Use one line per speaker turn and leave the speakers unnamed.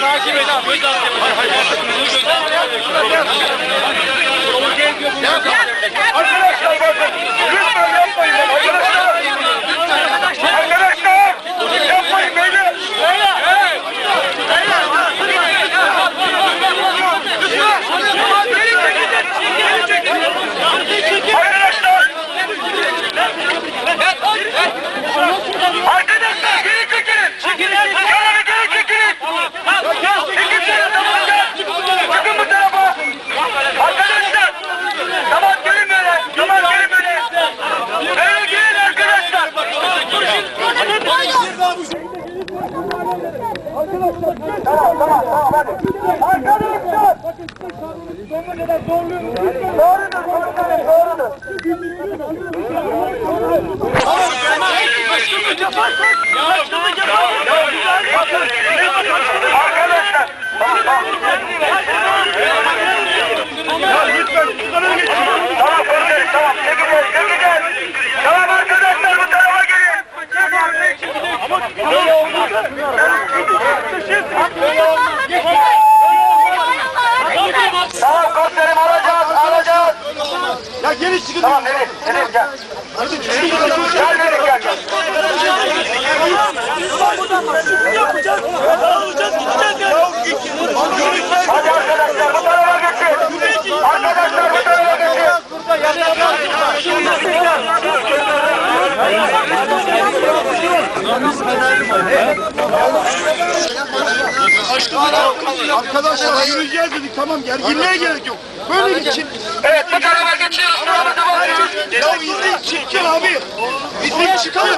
takip edin. Tamam tamam tamam hadi. Arkadaşlar. Doğrudur komutanım doğrudur. Arkadaşlar. Ya lütfen şunlara geçin. Tamam komiserim tamam. Çekeceğiz çekeceğiz. Tamam arkadaşlar bu tarafa gelin. Ama böyle olmaz. Tamam komiserim alacağız alacağız.
Geri çıkın.
Tamam Elif Elif gel. Gel Elif gel. gel. Hadi arkadaşlar bu tarafa geçin. Arkadaşlar bu tarafa geçin.
Arkadaşlar yürüyeceğiz dedik tamam gerginliğe gerek yok. Böyle geçin.
Evet bu tarafa geçiyoruz. Sıramıza bakıyoruz.
Ya izleyin çıkın abi. İzleyin çıkalım.